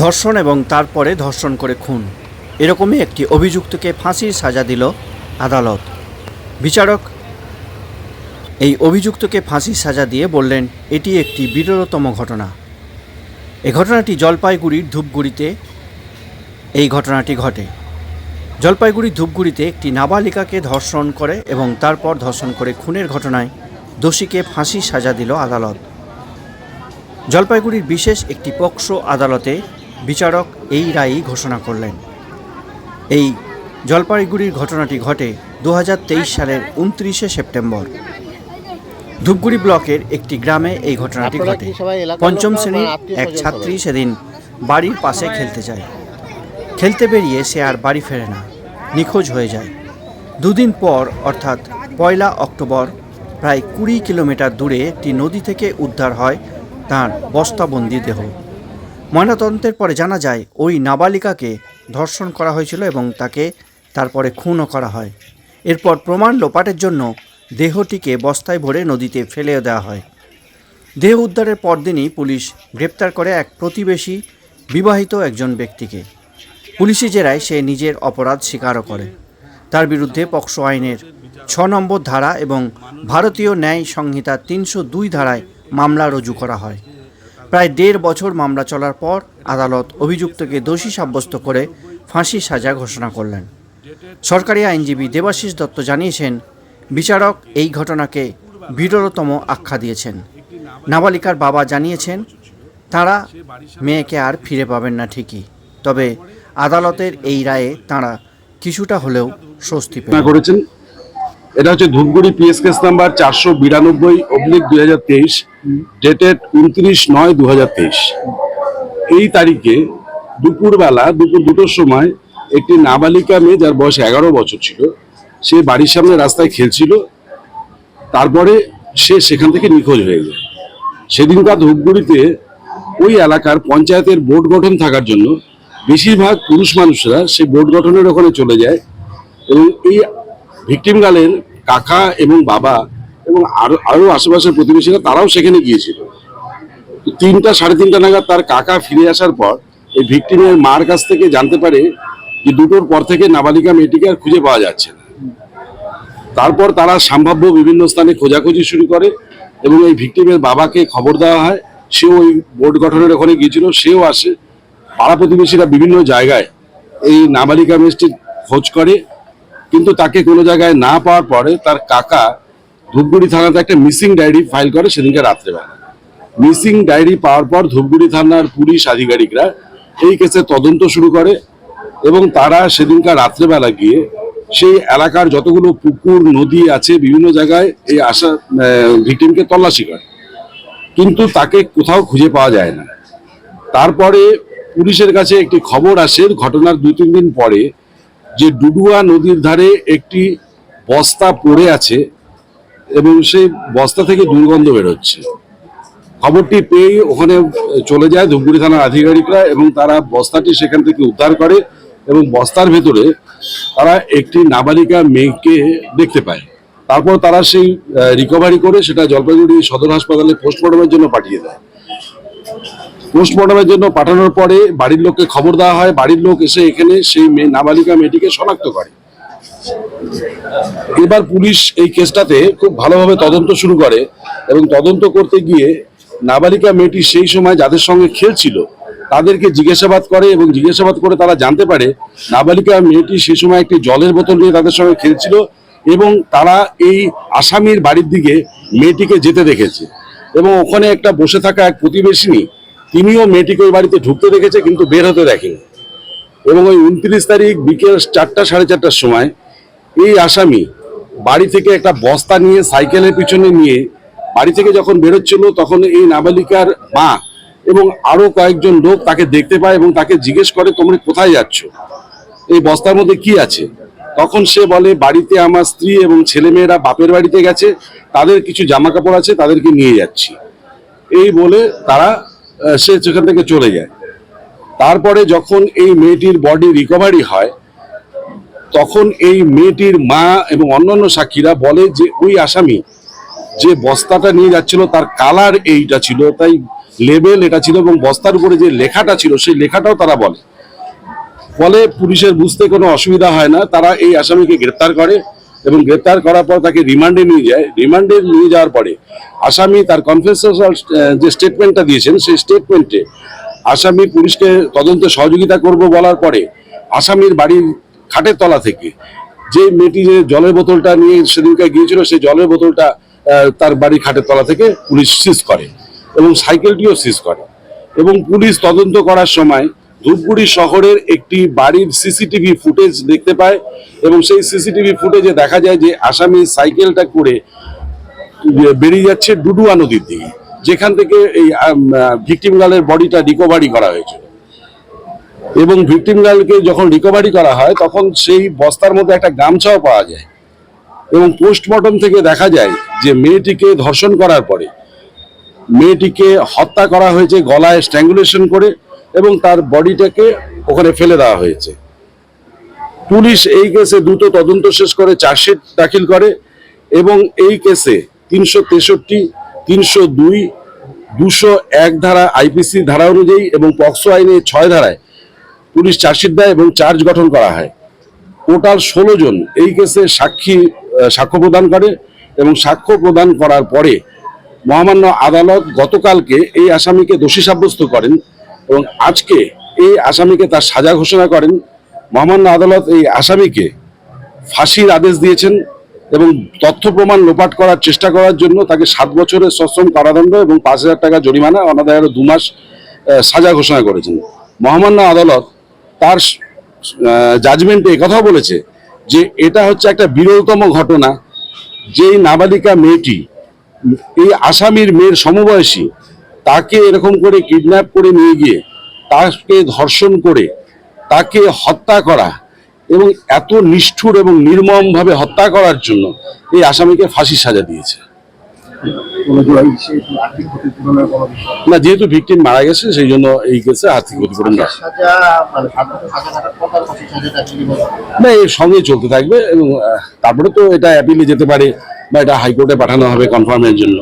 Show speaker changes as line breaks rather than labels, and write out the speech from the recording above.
ধর্ষণ এবং তারপরে ধর্ষণ করে খুন। এরকমই একটি অভিযুক্তকে ফাঁসির সাজা দিল আদালত। বিচারক এই অভিযুক্তকে ফাঁসির সাজা দিয়ে বললেন, এটি একটি বিরলতম ঘটনা। এ ঘটনাটি জলপাইগুড়ির ধূপগুড়িতে, এই ঘটনাটি ঘটে। জলপাইগুড়ির ধূপগুড়িতে একটি নাবালিকাকে ধর্ষণ করে এবং তারপর ধর্ষণ করে খুনের ঘটনায় দোষীকে ফাঁসির সাজা দিল আদালত। জলপাইগুড়ির বিশেষ একটি পক্সো আদালতে বিচারক এই রায়ই ঘোষণা করলেন। এই জলপাইগুড়ির ঘটনাটি ঘটে দু হাজার তেইশ সালের উনত্রিশে সেপ্টেম্বর। ধূপগুড়ি ব্লকের একটি গ্রামে এই ঘটনাটি ঘটে। পঞ্চম শ্রেণির এক ছাত্রী সেদিন বাড়ির পাশে খেলতে যায়। খেলতে বেরিয়ে সে আর বাড়ি ফেরে না নিখোঁজ হয়ে যায়। দুদিন পর অর্থাৎ পয়লা অক্টোবর প্রায় কুড়ি কিলোমিটার দূরে একটি নদী থেকে উদ্ধার হয় তার বস্তাবন্দি দেহ। ময়নাতদন্তের পরে জানা যায়, ওই নাবালিকাকে ধর্ষণ করা হয়েছিল এবং তাকে তারপরে খুনও করা হয়। এরপর প্রমাণ লোপাটের জন্য দেহটিকে বস্তায় ভরে নদীতে ফেলে দেওয়া হয়। দেহ উদ্ধারের পরদিনই পুলিশ গ্রেপ্তার করে এক প্রতিবেশী বিবাহিত একজন ব্যক্তিকে। পুলিশি জেরায় সে নিজের অপরাধ স্বীকারও করে। তার বিরুদ্ধে পক্সো আইনের ছ নম্বর ধারা এবং ভারতীয় ন্যায় সংহিতা তিনশো দুই ধারায় মামলা রুজু করা হয়। প্রায় দেড় বছর মামলা চলার পর আদালত অভিযুক্তকে দোষী সাব্যস্ত করে ফাঁসির সাজা ঘোষণা করলেন। সরকারি আইনজীবী দেবাশিস দত্ত জানিয়েছেন, বিচারক এই ঘটনাকে বিরলতম আখ্যা দিয়েছেন। নাবালিকার বাবা জানিয়েছেন, তাঁরা মেয়েকে আর ফিরে পাবেন না ঠিকই, তবে আদালতের এই রায়ে তাঁরা কিছুটা হলেও স্বস্তি
করেছেন, এটা হচ্ছে ধূপগুড়ি পিএস কেস নাম্বার চারশো বিরানব্বই অব্লিক দুই হাজার তেইশ ডেটেড উনত্রিশ নয় দু এই তারিখে দুপুরবেলা, দুপুর দুটোর সময় একটি নাবালিকা মেয়ে যার বয়স এগারো বছর ছিল, সে বাড়ির সামনে রাস্তায় খেলছিল। তারপরে সে সেখান থেকে নিখোঁজ হয়ে যায় সেদিনকার ধূপগুড়িতে ওই এলাকার পঞ্চায়েতের বোর্ড গঠন থাকার জন্য বেশিরভাগ পুরুষ মানুষরা সেই বোর্ড গঠনের ওখানে চলে যায় এবং এই ভিকটিম গার্লের কাকা এবং বাবা এবং আরও আরও আশেপাশের প্রতিবেশীরা তারাও সেখানে গিয়েছিল। তিনটা, সাড়ে তিনটা নাগাদ তার কাকা ফিরে আসার পর এই ভিকটিমের মার কাছ থেকে জানতে পারে যে দুটোর পর থেকে নাবালিকা মেয়েটিকে আর খুঁজে পাওয়া যাচ্ছে না। তারপর তারা সম্ভাব্য বিভিন্ন স্থানে খোঁজাখুঁজি শুরু করে এবং এই ভিকটিমের বাবাকে খবর দেওয়া হয়। সেও ওই বোর্ড গঠনের ওখানে গিয়েছিল, সেও আসে। পাড়া প্রতিবেশীরা বিভিন্ন জায়গায় এই নাবালিকা মেয়েটির খোঁজ করে। কিন্তু তাকে কোনো জায়গায় না পাওয়ার পরে তার কাকা ধূপগুড়ি থানাতে একটা মিসিং ডায়েরি ফাইল করে সেদিনকে রাত্রেবেলা মিসিং ডায়েরি পাওয়ার পর ধূপগুড়ি থানার পুলিশ আধিকারিকরা এই কেসে তদন্ত শুরু করে এবং তারা সেদিনকার রাত্রেবেলা গিয়ে সেই এলাকার যতগুলো পুকুর, নদী আছে বিভিন্ন জায়গায় এই আশা ভিকটিমকে তল্লাশি করে। কিন্তু তাকে কোথাও খুঁজে পাওয়া যায় না। তারপরে পুলিশের কাছে একটি খবর আসে, ঘটনার দু তিন দিন পরে যে ডুডুয়া নদীর ধারে একটি বস্তা পড়ে আছে এবং সেই বস্তা থেকে দুর্গন্ধ বেরোচ্ছে। খবরটি পেয়ে ওখানে চলে যায় ধূপগুড়ি থানার আধিকারিকরা এবং তারা বস্তাটি সেখান থেকে উদ্ধার করে এবং বস্তার ভেতরে তারা একটি নাবালিকা মেয়েকে দেখতে পায়। তারপর তারা সেই রিকভারি করে সেটা জলপাইগুড়ি সদর হাসপাতালে পোস্টমর্টমের জন্য পাঠিয়ে দেয়। পোস্টমর্টমের জন্য পাঠানোর পরে বাড়ির লোককে খবর দেওয়া হয়। বাড়ির লোক এসে এখানে সেই মেয়ে নাবালিকা মেয়েটিকে শনাক্ত করে। এবার পুলিশ এই কেসটাতে খুব ভালোভাবে তদন্ত শুরু করে এবং তদন্ত করতে গিয়ে নাবালিকা মেয়েটি সেই সময় যাদের সঙ্গে খেলছিল তাদেরকে জিজ্ঞাসাবাদ করে এবং জিজ্ঞাসাবাদ করে তারা জানতে পারে নাবালিকা মেয়েটি সেই সময় একটি জলের বোতল নিয়ে তাদের সঙ্গে খেলছিল এবং তারা এই আসামির বাড়ির দিকে মেয়েটিকে যেতে দেখেছে এবং ওখানে একটা বসে থাকা এক প্রতিবেশিনী, তিনিও মেয়েটিকে ওই বাড়িতে ঢুকতে দেখেছে কিন্তু বের হতে দেখেনি। এবং ওই উনত্রিশ তারিখ বিকেল চারটা, সাড়ে চারটার সময় এই আসামি বাড়ি থেকে একটা বস্তা নিয়ে, সাইকেলের পিছনে নিয়ে বাড়ি থেকে যখন বেরোচ্ছিল তখন এই নাবালিকার মা এবং আরও কয়েকজন লোক তাকে দেখতে পায় এবং তাকে জিজ্ঞেস করে, তোমরা কোথায় যাচ্ছ? এই বস্তার মধ্যে কি আছে? তখন সে বলে, বাড়িতে আমার স্ত্রী এবং ছেলেমেয়েরা বাপের বাড়িতে গেছে, তাদের কিছু জামা কাপড় আছে, তাদেরকে নিয়ে যাচ্ছি। এই বলে তারা সে সেখান থেকে চলে যায়। তারপরে যখন এই মেয়েটির বডি রিকভারি হয় তখন এই মেয়েটির মা এবং অন্যান্য সাক্ষীরা বলে যে, ওই আসামি যে বস্তাটা নিয়ে যাচ্ছিল তার কালার এইটা ছিল, তাই লেবেল এটা ছিল এবং বস্তার উপরে যে লেখাটা ছিল, সেই লেখাটাও তারা বলে। ফলে পুলিশের বুঝতে কোনো অসুবিধা হয় না, তারা এই আসামিকে গ্রেপ্তার করে এবং গ্রেপ্তার করার পর তাকে রিমান্ডে নিয়ে যায়। রিমান্ডে নিয়ে যাওয়ার পরে আসামি তার কনফেশনাল যে স্টেটমেন্টটা দিয়েছেন, সেই স্টেটমেন্টে আসামি পুলিশকে তদন্তে সহযোগিতা করব বলার পরে আসামির বাড়ির খাটের তলা থেকে। যে মেয়েটি যে জলের বোতলটা নিয়ে সেদিনকে গিয়েছিল, সেই জলের বোতলটা তার বাড়ির খাটের তলা থেকে পুলিশ সিজ করে এবং সাইকেলটিও সিজ করে এবং পুলিশ তদন্ত করার সময় ধূপগুড়ি শহরের একটি বাড়ির সিসিটিভি ফুটেজ দেখতে পায় এবং সেই সিসিটিভি ফুটেজে দেখা যায় যে আসামি সাইকেলটা করে বেরিয়ে যাচ্ছে ডুডুয়া নদীর দিকে। যেখান থেকে এই ভিকটিম গার্লের বডিটা রিকভারি করা হয়েছে এবং ভিকটিম গার্লকে যখন রিকভারি করা হয়, তখন সেই বস্তার মধ্যে একটা গামছাও পাওয়া যায়। এবং পোস্টমর্টম থেকে দেখা যায় যে মেয়েটিকে ধর্ষণ করার পরে মেয়েটিকে হত্যা করা হয়েছে গলায় স্ট্যাঙ্গুলেশন করে এবং তার বডিটাকে ওখানে ফেলে দেওয়া হয়েছে। পুলিশ এই কেসে দ্রুত তদন্ত শেষ করে চার্জশিট দাখিল করে এবং এই কেসে তিনশো তেষট্টি, তিনশো দুই, দুশো এক ধারা আইপিসি ধারা অনুযায়ী এবং পক্সো আইনে ছয় ধারায় পুলিশ চার্জশিট দেয় এবং চার্জ গঠন করা হয়। টোটাল ষোলো জন এই কেসে সাক্ষী সাক্ষ্য প্রদান করে এবং সাক্ষ্য প্রদান করার পরে মহামান্য আদালত গতকালকে এই আসামিকে দোষী সাব্যস্ত করেন এবং আজকে এই আসামিকে তার সাজা ঘোষণা করেন। মহামান্য আদালত এই আসামিকে ফাঁসির আদেশ দিয়েছেন এবং তথ্য প্রমাণ লোপাট করার চেষ্টা করার জন্য তাকে সাত বছরের সশ্রম কারাদণ্ড এবং পাঁচ হাজার টাকা জরিমানা অনাদায় আরও দু মাস সাজা ঘোষণা করেছেন। মহামান্য আদালত তার জাজমেন্টে কথা বলেছে যে এটা হচ্ছে একটা বিরলতম ঘটনা। যেই নাবালিকা মেয়েটি, এই আসামির মেয়ের সমবয়সী, তাকে এরকম করে কিডন্যাপ করে নিয়ে গিয়ে তাকে ধর্ষণ করে, তাকে হত্যা করা এবং এত নিষ্ঠুর এবং নির্মমভাবে হত্যা করার জন্য এই আসামিকে ফাঁসির সাজা দিয়েছে।
কোনো যে এই আর্থিক ক্ষতিপূরণের কোনো বিষয়
না। যেহেতু ভিকটিম মারা গেছে সেই জন্য এই কেসে আর্থিক ক্ষতিপূরণ না।
সাজা মানে
না এর সঙ্গে চলতে থাকবে এবং তারপরে তো এটা অ্যাপিলে যেতে পারে বা এটা হাইকোর্টে পাঠানো হবে কনফার্মের জন্য।